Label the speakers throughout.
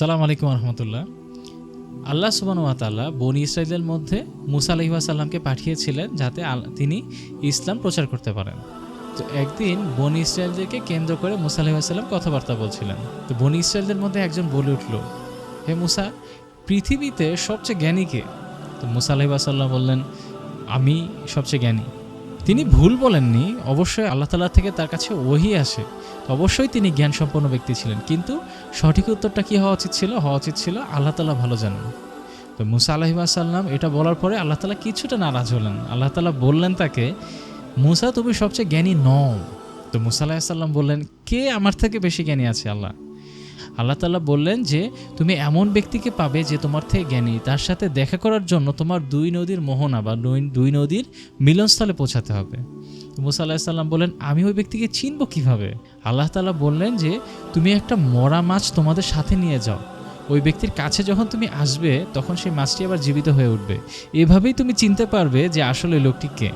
Speaker 1: সালাম আলাইকুম রহমতুল্লাহ। আল্লাহ সুবান ওয়াতাল্লাহ বনি ইসরায়েলের মধ্যে মুসা আলহিহাসাল্লামকে পাঠিয়েছিলেন যাতে তিনি ইসলাম প্রচার করতে পারেন। তো একদিন বনি ইসরায়েলদেরকে কেন্দ্র করে মুসা আলহিহাসাল্লাম কথাবার্তা বলছিলেন। তো বনি ইসরায়েলদের মধ্যে একজন বলে উঠল, হে মুসা, পৃথিবীতে সবচেয়ে জ্ঞানী কে? তো মুসা আলহিহাসাল্লাম বললেন, আমি সবচেয়ে জ্ঞানী। তিনি ভুল বলেননি, অবশ্যই আল্লাহ তালা থেকে তার কাছে ওহি আসে। অবশ্যই তিনি জ্ঞান সম্পন্ন ব্যক্তি ছিলেন, কিন্তু সঠিক উত্তরটা কি হওয়া উচিত ছিল? হওয়া উচিত ছিল আল্লাহ তালা ভালো জানেন। তো মুসা আলহিবাসাল্লাম এটা বলার পরে আল্লাহ তালা কিছুটা নারাজ হলেন। আল্লাহ তালা বললেন তাকে, মুসা, তুমি সবচেয়ে জ্ঞানী নও। তো মুসা আলাহিসাল্লাম বললেন, কে আমার থেকে বেশি জ্ঞানী আছে আল্লাহ? আল্লাহ তালা বললেন যে, তুমি এমন ব্যক্তিকে পাবে যে তোমার থেকে জ্ঞানী। তার সাথে দেখা করার জন্য তোমার দুই নদীর মোহনা বা দুই- নদীর মিলনস্থলে পৌঁছাতে হবে। মুসা আলাহিসাল্লাম বললেন, আমি ওই ব্যক্তিকে চিনব কীভাবে? আল্লাহ তালা বললেন যে, তুমি একটা মরা মাছ তোমাদের সাথে নিয়ে যাও। ওই ব্যক্তির কাছে যখন তুমি আসবে, তখন সেই মাছটি আবার জীবিত হয়ে উঠবে। এভাবেই তুমি চিনতে পারবে যে আসলে লোকটি কে।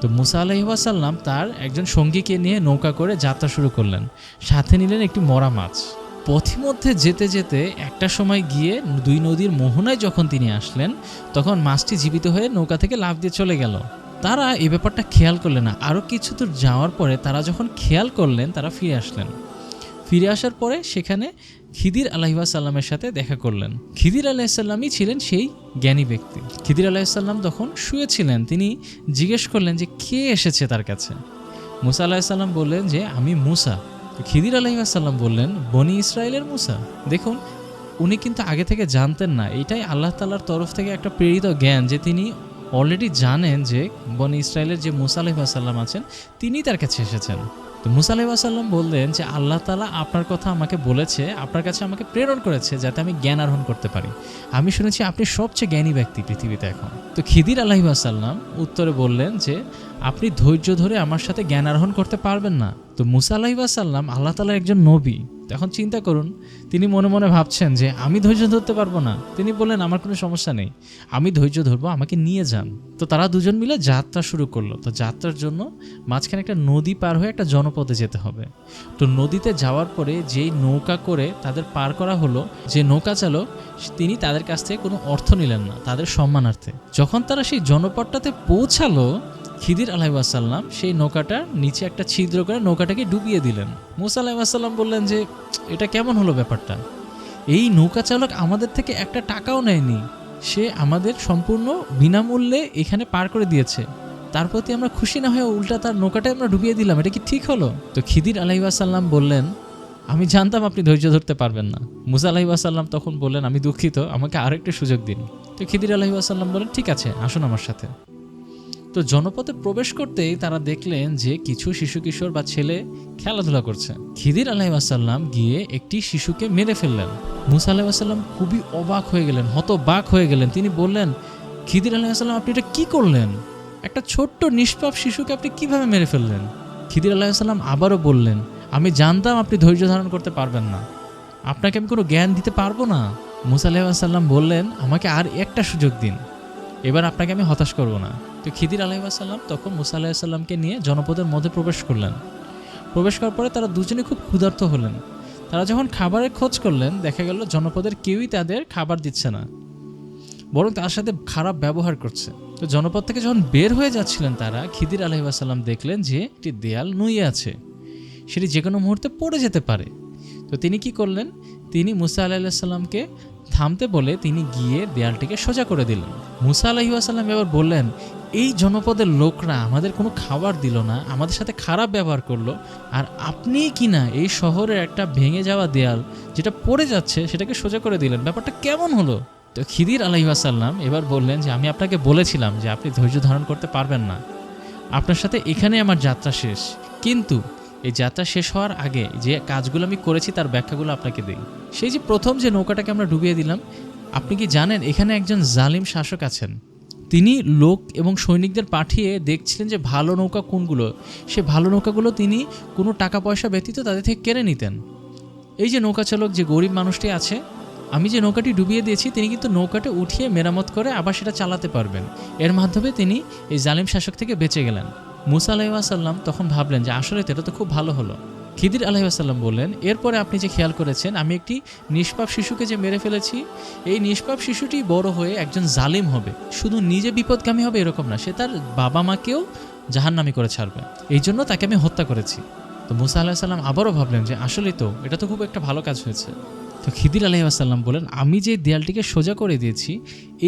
Speaker 1: তো মুসা আলাইসাল্লাম তার একজন সঙ্গীকে নিয়ে নৌকা করে যাত্রা শুরু করলেন। সাথে নিলেন একটি মরা মাছ। পথিমধ্যে যেতে যেতে একটা সময় গিয়ে দুই নদীর মোহনায় যখন তিনি আসলেন, তখন মাছটি জীবিত হয়ে নৌকা থেকে লাফ দিয়ে চলে গেল। তারা এ ব্যাপারটা খেয়াল করলেন না। আরও কিছু দূর যাওয়ার পরে তারা যখন খেয়াল করলেন, তারা ফিরে আসলেন। ফিরে আসার পরে সেখানে খিদির আলাহিসাল্লামের সাথে দেখা করলেন। খিদির আলাহিসাল্লামই ছিলেন সেই জ্ঞানী ব্যক্তি। খিদির আলাহিসাল্লাম তখন শুয়েছিলেন। তিনি জিজ্ঞেস করলেন যে, কে এসেছে তার কাছে? মুসা আলাহিসাল্লাম বললেন যে, আমি মুসা। খিদির আলাহিসাল্লাম বললেন, বনি ইসরায়েলের মুসা, দেখুন, উনি কিন্তু আগে থেকে জানতেন না। এটাই আল্লাহ তালার তরফ থেকে একটা প্রেরিত জ্ঞান যে তিনি অলরেডি জানেন যে বনি ইসরায়েলের যে মুসা আলাহিসাল্লাম আছেন, তিনি তার কাছে এসেছেন। তো মুসা আলাহিসাল্লাম বললেন যে, আল্লাহ তালা আপনার কথা আমাকে বলেছে, আপনার কাছে আমাকে প্রেরণ করেছে যাতে আমি জ্ঞান আরোহণ করতে পারি। আমি শুনেছি আপনি সবচেয়ে জ্ঞানী ব্যক্তি পৃথিবীতে এখন। তো খিদির আলাহিসাল্লাম উত্তরে বললেন যে, আপনি ধৈর্য ধরে আমার সাথে জ্ঞান আরোহণ করতে পারবেন না। তো মুসা আলাহিসাল্লাম আল্লাহ তালার একজন নবী। এখন চিন্তা করুন, তিনি মনে মনে ভাবছেন যে আমি ধৈর্য ধরতে পারব না। তিনি বললেন, আমার কোনো সমস্যা নেই। আমি ধৈর্য ধরবো, আমাকে নিয়ে যান। তো তারা দুজন মিলে যাত্রা শুরু করল। তো যাত্রার জন্য মাঝখানে একটা নদী পার হয়ে একটা জনপদে যেতে হবে। তো নদীতে যাওয়ার পরে যেই নৌকা করে তাদের পার করা হলো, যে নৌকা চালক, তিনি তাদের কাছ থেকে কোনো অর্থ নিলেন না, তাদের সম্মানার্থে। যখন তারা সেই জনপদটাতে পৌঁছালো খিদির আলাইসাল্লাম সেই নৌকাটার নিচে একটা ছিদ্র করে নৌকাটাকে ডুবিয়ে দিলেন। মুসা আলাইসাল্লাম বললেন যে, এটা কেমন হলো ব্যাপারটা? এই নৌকা চালক আমাদের থেকে একটা টাকাও নেয়নি। সে আমাদের সম্পূর্ণ বিনামূল্যে এখানে পার করে দিয়েছে। তার প্রতি আমরা খুশি না হয়ে উল্টা তার নৌকাটাই আমরা ডুবিয়ে দিলাম। এটা কি ঠিক হলো? তো খিদির আলাইসাল্লাম বললেন, আমি জানতাম আপনি ধৈর্য ধরতে পারবেন না। মুসা আলাইসাল্লাম তখন বললেন, আমি দুঃখিত, আমাকে আরেকটা সুযোগ দিন। তো খিদির আলাইসাল্লাম বলেন ঠিক আছে, আসুন আমার সাথে। তো জনপদে প্রবেশ করতেই তারা দেখলেন যে কিছু শিশু কিশোর বা ছেলে খেলাধুলা করছে। খিদির আলাইসাল্লাম গিয়ে একটি শিশুকে মেরে ফেললেন। মুসা আলাইসাল্লাম খুবই অবাক হয়ে গেলেন, হতবাক হয়ে গেলেন। তিনি বললেন, খিদির আলাইসাল্লাম আপনি এটা কি করলেন? একটা ছোট্ট নিষ্পাপ শিশুকে আপনি কীভাবে মেরে ফেললেন? খিদির আলাইসাল্লাম আবারও বললেন, আমি জানতাম আপনি ধৈর্য ধারণ করতে পারবেন না। আপনাকে আমি কোনো জ্ঞান দিতে পারব না? মুসা আলাইসাল্লাম বললেন, আমাকে আর একটা সুযোগ দিন। এবার আপনাকে আমি হতাশ করব না। তো খিদির আলাইসাল্লাম তখন মুসা আলাহিসাল্লামকে নিয়ে জনপদের মধ্যে প্রবেশ করলেন। প্রবেশ করার পরে তারা দুজনে খুব ক্ষুধার্ত হলেন। তারা যখন খাবারের খোঁজ করলেন, দেখা গেল জনপদের কেউই তাদের খাবার দিচ্ছে না, বরং তার সাথে খারাপ ব্যবহার করছে। তো জনপদ থেকে যখন বের হয়ে যাচ্ছিলেন তারা, খিদির আলহিবাসাল্লাম দেখলেন যে একটি দেয়াল নুয়ে আছে। সেটি যে কোনো মুহূর্তে পড়ে যেতে পারে। তো তিনি কি করলেন? তিনি মুসা আলাহিসাল্লামকে থামতে বলে তিনি গিয়ে দেয়ালটিকে সোজা করে দিলেন। মুসা আলাহিসাল্লাম এবার বললেন, এই জনপদের লোকরা আমাদের কোনো খাবার দিল না, আমাদের সাথে খারাপ ব্যবহার করল, আর আপনি কি না এই শহরের একটা ভেঙে যাওয়া দেয়াল যেটা পড়ে যাচ্ছে সেটাকে সোজা করে দিলেন? ব্যাপারটা কেমন হলো? তো খিদির আলাইসাল্লাম এবার বললেন যে, আমি আপনাকে বলেছিলাম যে, আপনি ধৈর্য ধারণ করতে পারবেন না। আপনার সাথে এখানে আমার যাত্রা শেষ। কিন্তু এই যাত্রা শেষ হওয়ার আগে যে কাজগুলো আমি করেছি তার ব্যাখ্যাগুলো আপনাকে দিই। সেই যে প্রথম যে নৌকাটাকে আমরা ডুবিয়ে দিলাম, আপনি কি জানেন এখানে একজন জালিম শাসক আছেন? তিনি লোক এবং সৈনিকদের পাঠিয়ে দেখছিলেন যে ভালো নৌকা কোনগুলো। সে ভালো নৌকাগুলো তিনি কোনো টাকা পয়সা ব্যতীত তাদের থেকে কেড়ে নিতেন। এই যে নৌকা চালক যে গরিব মানুষটি আছে, আমি যে নৌকাটি ডুবিয়ে দিয়েছি, তিনি কিন্তু নৌকাটা উঠিয়ে মেরামত করে আবার সেটা চালাতে পারবেন। এর মাধ্যমে তিনি এই জালিম শাসক থেকে বেঁচে গেলেন। মুসা আলাইসাল্লাম তখন ভাবলেন যে আসলে এটা তো খুব ভালো হলো। খিদির আলহিহাসাল্লাম বললেন, এরপরে আপনি যে খেয়াল করেছেন, আমি একটি নিষ্পাপ শিশুকে যে মেরে ফেলেছি, এই নিষ্পাপ শিশুটি বড় হয়ে একজন জালিম হবে। শুধু নিজে বিপদগামী হবে এরকম না, সে তার বাবা মাকেও জাহান্নামি করে ছাড়বে। এই জন্য তাকে আমি হত্যা করেছি। তো মুসা আলাহিসাল্লাম আবারও ভাবলেন যে আসলেই তো, এটা তো খুব একটা ভালো কাজ হয়েছে। তো খিদির আলহিহাসাল্লাম বলেন, আমি যে দেয়ালটিকে সোজা করে দিয়েছি,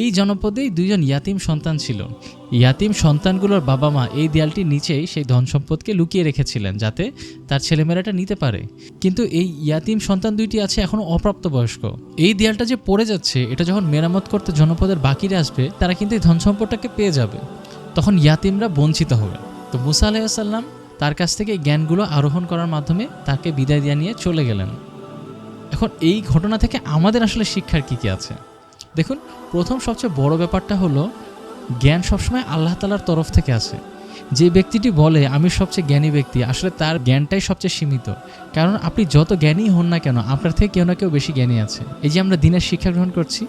Speaker 1: এই জনপদেই দুইজন ইয়াতিম সন্তান ছিল। ইয়াতিম সন্তানগুলোর বাবা মা এই দেয়ালটির নিচেই সেই ধন সম্পদকে লুকিয়ে রেখেছিলেন যাতে তার ছেলেমেয়েরাটা নিতে পারে। কিন্তু এই ইয়াতিম সন্তান দুইটি আছে এখনও অপ্রাপ্তবয়স্ক। এই দেয়ালটা যে পড়ে যাচ্ছে, এটা যখন মেরামত করতে জনপদের বাকিরা আসবে, তারা কিন্তু এই ধন সম্পদটাকে পেয়ে যাবে। তখন ইয়াতিমরা বঞ্চিত হবে। তো মুসা আলাইসাল্লাম তার কাছ থেকে জ্ঞানগুলো আরোহণ করার মাধ্যমে তাকে বিদায় দিয়ে নিয়ে চলে গেলেন। এখন এই ঘটনা থেকে আমাদের আসলে শিক্ষার কী কী আছে? দেখুন, প্রথম সবচেয়ে বড় ব্যাপারটা হলো, জ্ঞান সবসময় আল্লাহ তালার তরফ থেকে আসে যে ব্যক্তিটি বলে, আমি সবচেয়ে জ্ঞানী ব্যক্তি, আসলে তার জ্ঞানটাই সবচেয়ে সীমিত। কারণ আপনি যত জ্ঞানী হন না কেন, আপনার থেকে কেউ না কেউ বেশি জ্ঞানী আছে। এই যে আমরা দিনের শিক্ষা গ্রহণ করছি,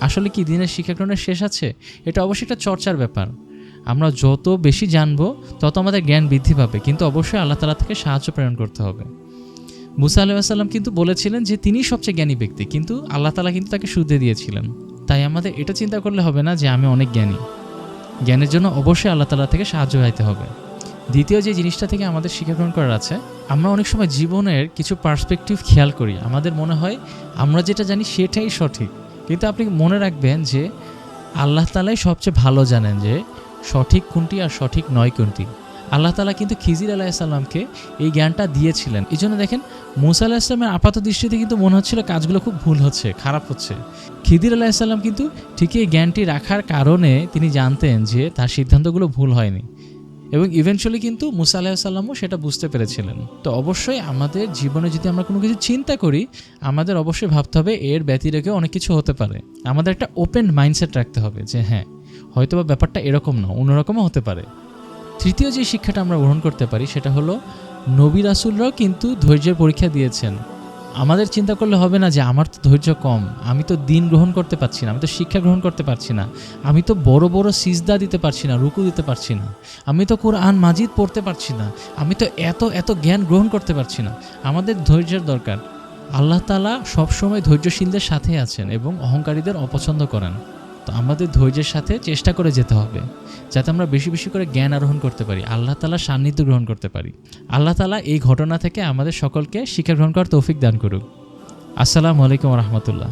Speaker 1: আসলে কি দিনের শিক্ষা গ্রহণের শেষ আছে? এটা অবশ্যই একটা চর্চার ব্যাপার। আমরা যত বেশি জানব, তত আমাদের জ্ঞান বৃদ্ধি পাবে। কিন্তু অবশ্যই আল্লাহ তালা থেকে সাহায্য প্রেরণ করতে হবে। মুসা আলাইসাল্লাম কিন্তু বলেছিলেন যে তিনি সবচেয়ে জ্ঞানী ব্যক্তি, কিন্তু আল্লাহ তালা কিন্তু তাকে শুদ্ধে দিয়েছিলেন। তাই আমাদের এটা চিন্তা করলে হবে না যে আমি অনেক জ্ঞানী। জ্ঞানের জন্য অবশ্যই আল্লাহ তালা থেকে সাহায্য পাইতে হবে। দ্বিতীয় যে জিনিসটা থেকে আমাদের শিক্ষা গ্রহণ করার আছে, আমরা অনেক সময় জীবনের কিছু পার্সপেক্টিভ খেয়াল করি। আমাদের মনে হয় আমরা যেটা জানি সেটাই সঠিক। কিন্তু আপনি মনে রাখবেন যে আল্লাহ তালাই সবচেয়ে ভালো জানেন যে সঠিক কোনটি আর সঠিক নয় কোনটি। আল্লাহ তালা কিন্তু খিজির আলাহিসাল্লামকে এই জ্ঞানটা দিয়েছিলেন। এই জন্য দেখেন, মুসা আলাহিসাল্লামের আপাত দৃষ্টিতে কিন্তু মনে হচ্ছিল কাজগুলো খুব ভুল হচ্ছে, খারাপ হচ্ছে। খিদির আলাহিসাল্লাম কিন্তু ঠিকই এই জ্ঞানটি রাখার কারণে তিনি জানতেন যে তার সিদ্ধান্তগুলো ভুল হয়নি। এবং ইভেনচুয়ালি কিন্তু মুসা আলাহিসাল্লামও সেটা বুঝতে পেরেছিলেন। তো অবশ্যই আমাদের জীবনে যদি আমরা কোনো কিছু চিন্তা করি, আমাদের অবশ্যই ভাবতে হবে এর ব্যতিরেকে অনেক কিছু হতে পারে। আমাদের একটা ওপেন মাইন্ডসেট রাখতে হবে যে হ্যাঁ হয়তো বা ব্যাপারটা এরকম না, অন্যরকমও হতে পারে। তৃতীয় যে শিক্ষাটা আমরা গ্রহণ করতে পারি সেটা হলো, নবী রাসুলরাও কিন্তু ধৈর্যের পরীক্ষা দিয়েছেন। আমাদের চিন্তা করলে হবে না যে আমার তো ধৈর্য কম, আমি তো দিন গ্রহণ করতে পারছি না, আমি তো শিক্ষা গ্রহণ করতে পারছি না, আমি তো বড় বড় সিজদা দিতে পারছি না, রুকু দিতে পারছি না, আমি তো কোরআন মাজিদ পড়তে পারছি না, আমি তো এত এত জ্ঞান গ্রহণ করতে পারছি না। আমাদের ধৈর্যের দরকার। আল্লাহ তালা সবসময় ধৈর্যশীলদের সাথে আছেন এবং অহংকারীদের অপছন্দ করেন। তো আমাদের ধৈর্যের সাথে চেষ্টা করে যেতে হবে, যাতে আমরা বেশি বেশি করে জ্ঞান আরোহণ করতে পারি, আল্লাহ তালা সান্নিধ্য গ্রহণ করতে পারি। আল্লাহ তালা এই ঘটনা থেকে আমাদের সকলকে শিক্ষা গ্রহণ করার তৌফিক দান করুক। আসসালামু আলাইকুম রহমতুল্লাহ।